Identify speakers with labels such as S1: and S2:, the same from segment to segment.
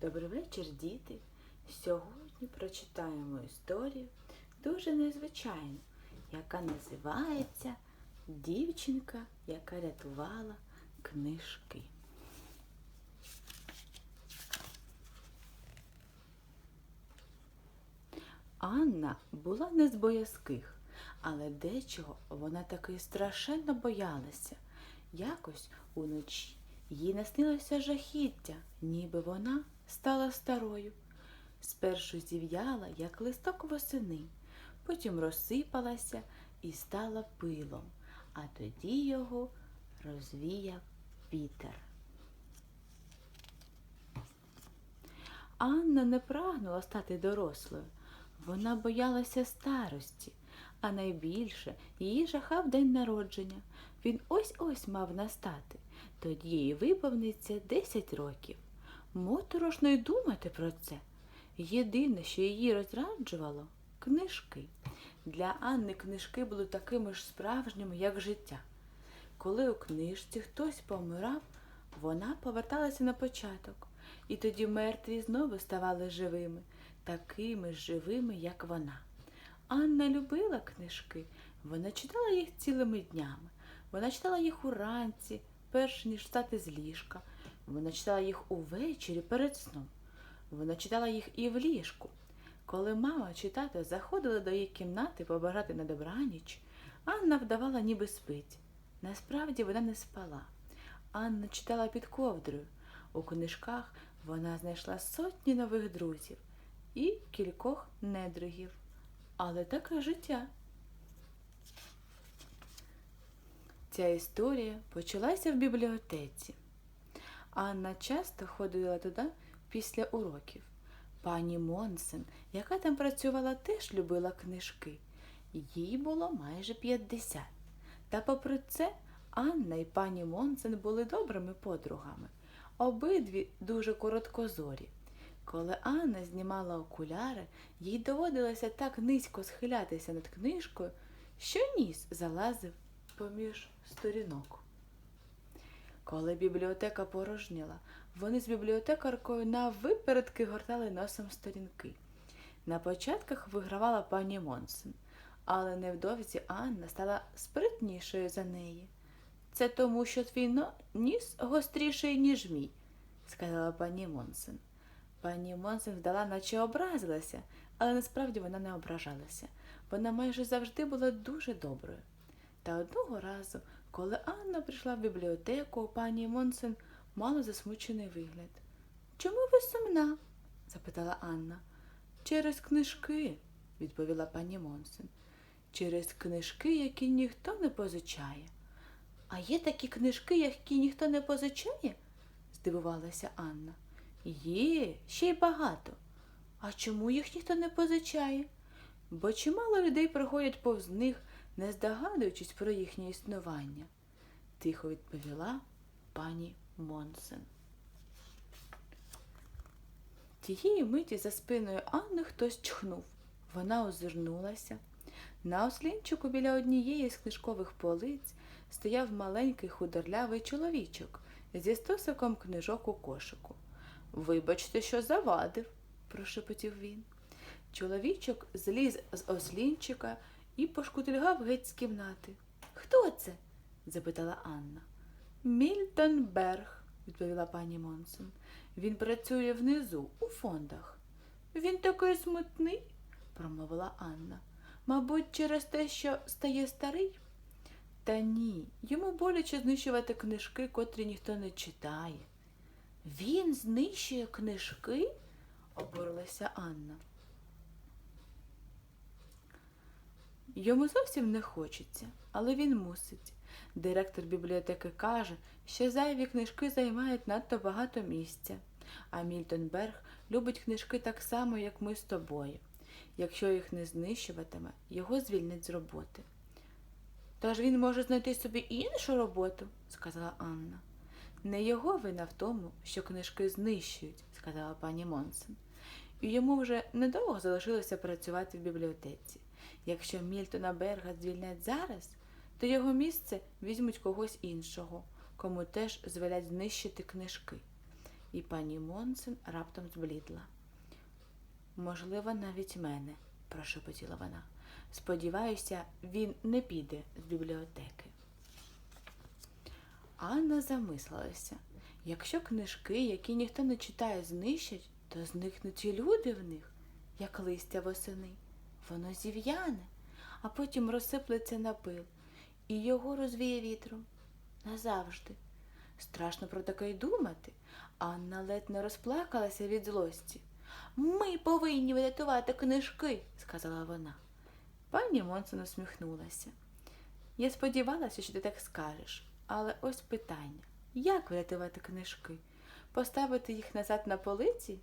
S1: Добрий вечір, діти. Сьогодні прочитаємо історію дуже незвичайну, яка називається Дівчинка, яка рятувала книжки. Анна була не з боязких, але дечого вона таки страшенно боялася. Якось уночі їй наснилося жахіття, ніби вона стала старою. Спершу зів'яла, як листок восени, потім розсипалася і стала пилом, а тоді його розвіяв вітер. Анна не прагнула стати дорослою. Вона боялася старості, а найбільше її жахав день народження. Він ось-ось мав настати. Тоді їй виповниться 10 років. Моторошно й думати про це. Єдине, що її розраджувало книжки. Для Анни книжки були такими ж справжніми, як життя. Коли у книжці хтось помирав, вона поверталася на початок, і тоді мертві знову ставали живими, такими ж живими, як вона. Анна любила книжки, вона читала їх цілими днями. Вона читала їх уранці, перш ніж встати з ліжка. Вона читала їх увечері перед сном. Вона читала їх і в ліжку. Коли мама чи тато заходили до її кімнати побажати на добраніч, Анна вдавала, ніби спить. Насправді вона не спала. Анна читала під ковдрою. У книжках вона знайшла сотні нових друзів і кількох недругів. Але таке життя. Ця історія почалася в бібліотеці. Анна часто ходила туди після уроків. Пані Монсен, яка там працювала, теж любила книжки. Їй було майже 50. Та попри це Анна і пані Монсен були добрими подругами, обидві дуже короткозорі. Коли Анна знімала окуляри, їй доводилося так низько схилятися над книжкою, що ніс залазив поміж сторінок. Коли бібліотека порожніла, вони з бібліотекаркою на випередки гортали носом сторінки. На початках вигравала пані Монсен, але невдовзі Анна стала спритнішою за неї. Це тому, що твій ніс гостріший, ніж мій, сказала пані Монсен. Пані Монсен вдала, наче образилася, але насправді вона не ображалася. Вона майже завжди була дуже доброю. Та одного разу, коли Анна прийшла в бібліотеку, у пані Монсен мала засмучений вигляд. Чому ви сумна? запитала Анна. Через книжки, відповіла пані Монсен. Через книжки, які ніхто не позичає. А є такі книжки, які ніхто не позичає? здивувалася Анна. Є, ще й багато. А чому їх ніхто не позичає? Бо чимало людей проходять повз них, не здогадуючись про їхнє існування, тихо відповіла пані Монсен. Тієї миті за спиною Анни хтось чхнув. Вона озирнулася. На ослінчику біля однієї з книжкових полиць стояв маленький худорлявий чоловічок зі стосиком книжок у кошику. Вибачте, що завадив, прошепотів він. Чоловічок зліз з ослінчика і пошкутильгав геть з кімнати. Хто це? запитала Анна. Мільтон Берг, відповіла пані Монсон. Він працює внизу, у фондах. Він такий смутний, промовила Анна. Мабуть, через те, що стає старий? Та ні, йому боляче знищувати книжки, котрі ніхто не читає. Він знищує книжки? обурилася Анна. Йому зовсім не хочеться, але він мусить. Директор бібліотеки каже, що зайві книжки займають надто багато місця. А Мільтон Берг любить книжки так само, як ми з тобою. Якщо їх не знищуватиме, його звільнять з роботи. Та ж він може знайти собі іншу роботу, сказала Анна. Не його вина в тому, що книжки знищують, сказала пані Монсен. І йому вже недовго залишилося працювати в бібліотеці. Якщо Мільтона Берга звільнять зараз, то його місце візьмуть когось іншого, кому теж звелять знищити книжки. і пані Монсен раптом зблідла. Можливо, навіть мене, прошепотіла вона. Сподіваюся, він не піде з бібліотеки. Анна замислилася. Якщо книжки, які ніхто не читає, знищать, то зникнуть і люди в них, як листя восени. Воно зів'яне, а потім розсиплеться на пил, і його розвіє вітром назавжди. Страшно про таке й думати. Анна ледь не розплакалася від злості. Ми повинні врятувати книжки, сказала вона. Пані Монсон усміхнулася. Я сподівалася, що ти так скажеш, але ось питання як врятувати книжки? Поставити їх назад на полиці?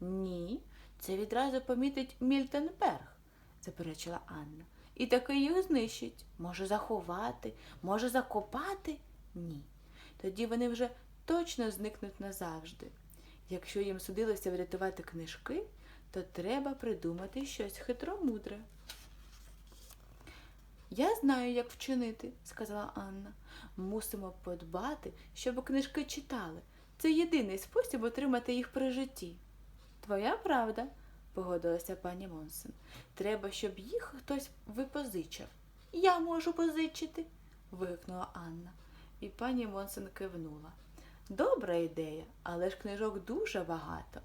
S1: Ні, це відразу помітить Мільтон Берг, заперечила Анна. І таки їх знищить. Може заховати, може закопати? Ні. Тоді вони вже точно зникнуть назавжди. Якщо їм судилося врятувати книжки, то треба придумати щось хитромудре. Я знаю, як вчинити, сказала Анна. Мусимо подбати, щоб книжки читали. Це єдиний спосіб отримати їх при житті. Твоя правда, погодилася пані Монсен. Треба, щоб їх хтось випозичив. Я можу позичити, вигукнула Анна. І пані Монсен кивнула. Добра ідея, але ж книжок дуже багато.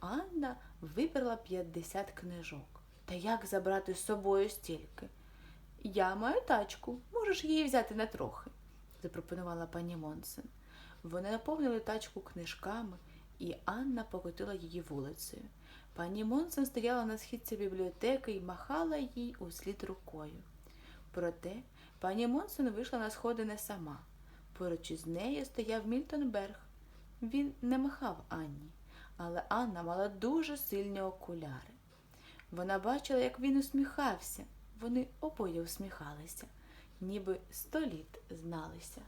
S1: Анна вибрала 50 книжок. Та як забрати з собою стільки? Я маю тачку, можеш її взяти на трохи, запропонувала пані Монсен. Вони наповнили тачку книжками, і Анна покотила її вулицею. Пані Монсен стояла на східці бібліотеки і махала їй услід рукою. Проте пані Монсен вийшла на сходи не сама. Поруч із нею стояв Мільтон Берг. Він не махав Анні, але Анна мала дуже сильні окуляри. Вона бачила, як він усміхався. Вони обоє усміхалися, ніби сто літ зналися.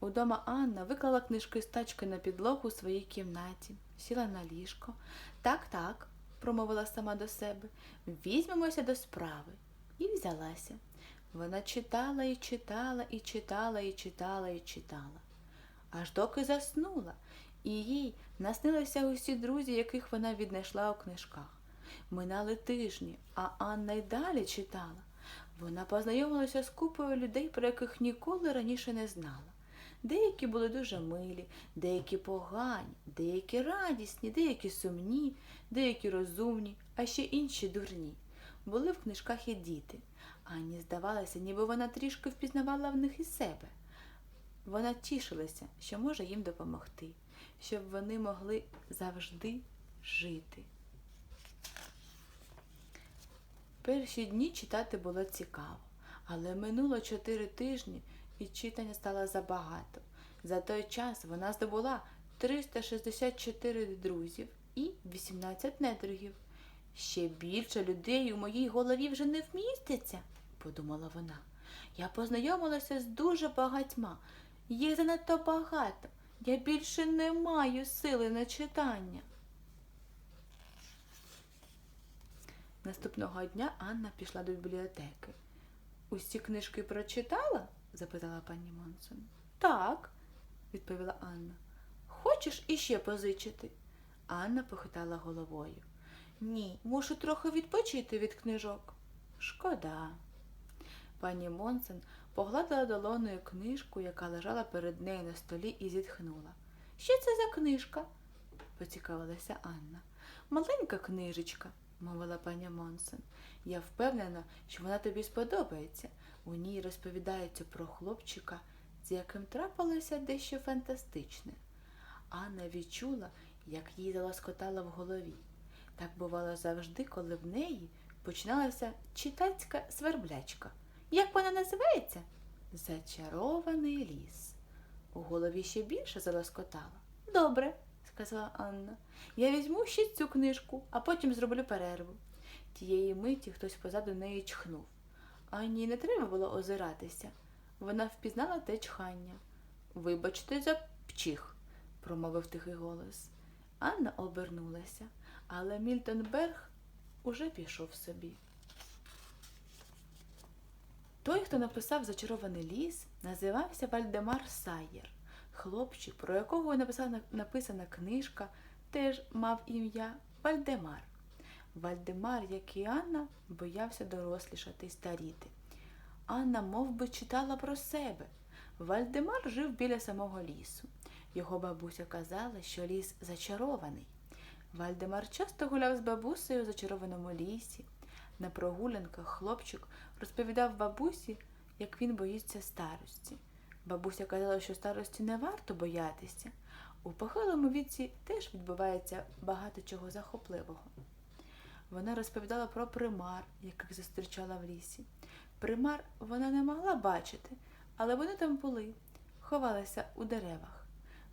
S1: Удома Анна виклала книжки з тачки на підлогу у своїй кімнаті, сіла на ліжко. Так, так, промовила сама до себе, візьмемося до справи. І взялася. Вона читала і читала, і читала, і читала, і читала. Аж доки заснула, і їй наснилися усі друзі, яких вона віднайшла у книжках. Минали тижні, а Анна й далі читала. Вона познайомилася з купою людей, про яких ніколи раніше не знала. Деякі були дуже милі, деякі погані, деякі радісні, деякі сумні, деякі розумні, а ще інші дурні. Були в книжках і діти. Ані здавалося, ніби вона трішки впізнавала в них і себе. Вона тішилася, що може їм допомогти, щоб вони могли завжди жити. Перші дні читати було цікаво, але минуло чотири тижні і читання стало забагато. За той час вона здобула 364 друзів і 18 недругів. Ще більше людей у моїй голові вже не вміститься, подумала вона. Я познайомилася з дуже багатьма. Їх занадто багато. Я більше не маю сили на читання. Наступного дня Анна пішла до бібліотеки. Усі книжки прочитала? Запитала пані Монсон. Так, відповіла Анна. Хочеш іще позичити? Анна похитала головою. Ні, мушу трохи відпочити від книжок. Шкода. Пані Монсен погладила долоною книжку, яка лежала перед нею на столі, і зітхнула. Що це за книжка? поцікавилася Анна. Маленька книжечка, мовила пані Монсен. Я впевнена, що вона тобі сподобається. У ній розповідається про хлопчика, з яким трапилося дещо фантастичне. Анна відчула, як їй залоскотала в голові. Так бувало завжди, коли в неї починалася читацька сверблячка. Як вона називається? Зачарований ліс. У голові ще більше залоскотала. Добре, сказала Анна. Я візьму ще цю книжку, а потім зроблю перерву. Тієї миті хтось позаду неї чхнув. Анні не треба було озиратися. Вона впізнала те чхання. Вибачте за пчих, промовив тихий голос. Анна обернулася, але Мільтон Берг уже пішов собі. Той, хто написав зачарований ліс, називався Вальдемар Сайєр. Хлопчик, про якого написана, написана книжка, теж мав ім'я Вальдемар. Вальдемар, як і Анна, боявся дорослішати й старіти. Анна мов би, читала про себе. Вальдемар жив біля самого лісу. Його бабуся казала, що ліс зачарований. Вальдемар часто гуляв з бабусею у зачарованому лісі. На прогулянках хлопчик розповідав бабусі, як він боїться старості. Бабуся казала, що старості не варто боятися. У похилому віці теж відбувається багато чого захопливого. Вона розповідала про примар, яких зустрічала в лісі. Примар вона не могла бачити, але вони там були, ховалися у деревах.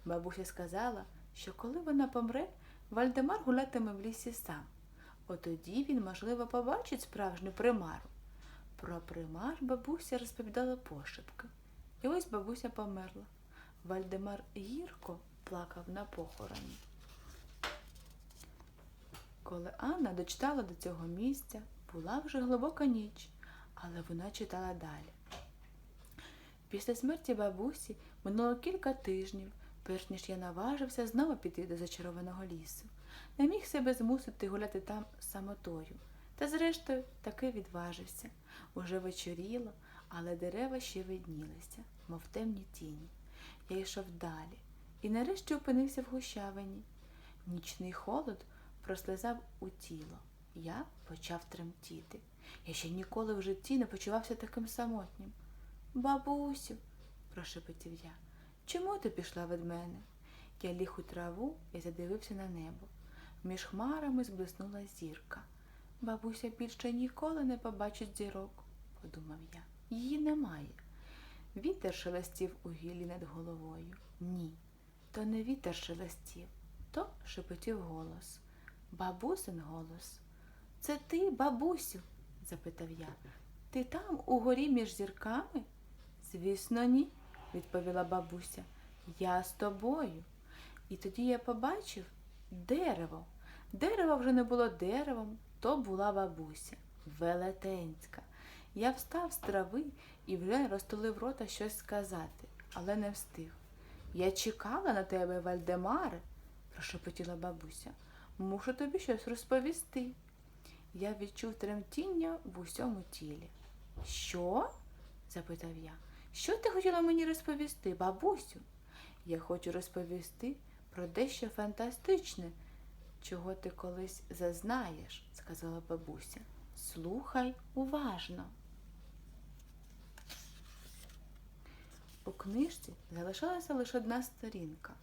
S1: Бабуся сказала, що коли вона помре, Вальдемар гулятиме в лісі сам. Отоді він, можливо, побачить справжню примару. Про примар бабуся розповідала пошепки. І ось бабуся померла. Вальдемар гірко плакав на похороні. Коли Анна дочитала до цього місця, була вже глибока ніч, але вона читала далі. Після смерті бабусі минуло кілька тижнів, перш ніж я наважився знову піти до зачарованого лісу. Не міг себе змусити гуляти там самотою. Та зрештою таки відважився. Уже вечоріло, але дерева ще виднілися, мов темні тіні. Я йшов далі і нарешті опинився в гущавині. Нічний холод прослизав у тіло. Я почав тремтіти. Я ще ніколи в житті не почувався таким самотнім. Бабусю, прошепотів я, чому ти пішла від мене? Я ліг у траву і задивився на небо. Між хмарами зблиснула зірка. Бабуся більше ніколи не побачить зірок, подумав я. Її немає. Вітер шелестів у гіллі над головою. Ні, то не вітер шелестів, то шепотів голос. Бабусин голос. Це ти, бабусю? запитав я. Ти там, угорі між зірками? Звісно, ні, відповіла бабуся. Я з тобою. І тоді я побачив дерево. Дерево вже не було деревом, то була бабуся, велетенська. Я встав з трави і вже розтулив рота щось сказати, але не встиг. Я чекала на тебе, Вальдемаре, прошепотіла бабуся. Мушу тобі щось розповісти. Я відчув тремтіння в усьому тілі. Що? запитав я. Що ти хотіла мені розповісти, бабусю? Я хочу розповісти про дещо фантастичне, чого ти колись зазнаєш, сказала бабуся. Слухай уважно. У книжці залишалася лише одна сторінка.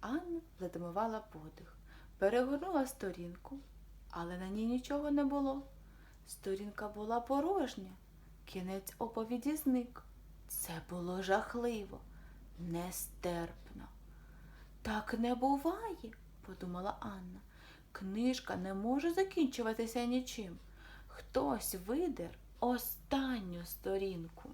S1: Анна затимувала подих, перегорнула сторінку, але на ній нічого не було. Сторінка була порожня, кінець оповіді зник. Це було жахливо, нестерпно. Так не буває, подумала Анна. Книжка не може закінчуватися нічим. Хтось видер останню сторінку.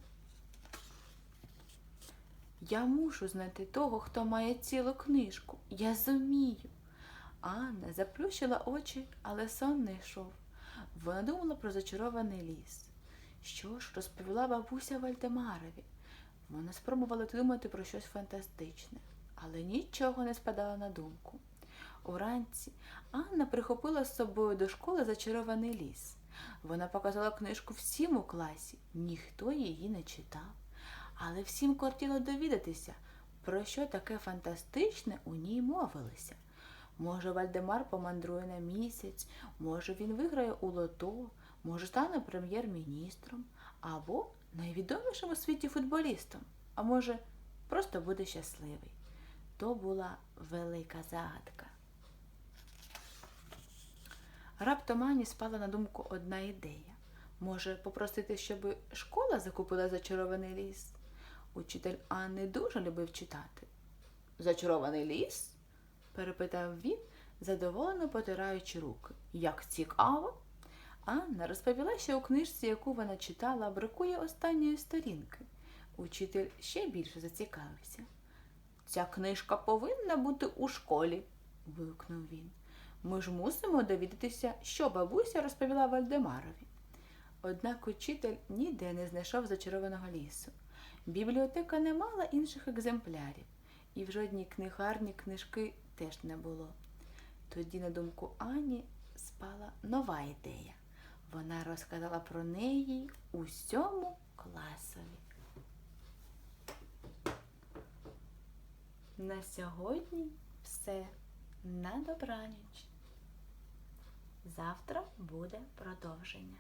S1: Я мушу знайти того, хто має цілу книжку. Я зумію. Анна заплющила очі, але сон не йшов. Вона думала про зачарований ліс. Що ж, розповіла бабуся Вальдемарові. Вона спробувала думати про щось фантастичне, але нічого не спадало на думку. Уранці Анна прихопила з собою до школи зачарований ліс. Вона показала книжку всім у класі, ніхто її не читав. Але всім кортіло довідатися, про що таке фантастичне у ній мовилося. Може, Вальдемар помандрує на місяць, може, він виграє у лото, може, стане прем'єр-міністром, або найвідомішим у світі футболістом, а може, просто буде щасливий. То була велика загадка. Раптом Ані спала на думку одна ідея. Може, попросити, щоб школа закупила зачарований ліс? Учитель Анни дуже любив читати. Зачарований ліс? Перепитав він, задоволено потираючи руки. Як цікаво. Анна розповіла, що у книжці, яку вона читала, бракує останньої сторінки. Учитель ще більше зацікавився. Ця книжка повинна бути у школі, вигукнув він. Ми ж мусимо довідатися, що бабуся розповіла Вальдемарові. Однак учитель ніде не знайшов зачарованого лісу. Бібліотека не мала інших екземплярів, і в жодній книгарні книжки теж не було. Тоді на думку Ані спала нова ідея. Вона розказала про неї усьому класові. На сьогодні все. На добраніч. Завтра буде продовження.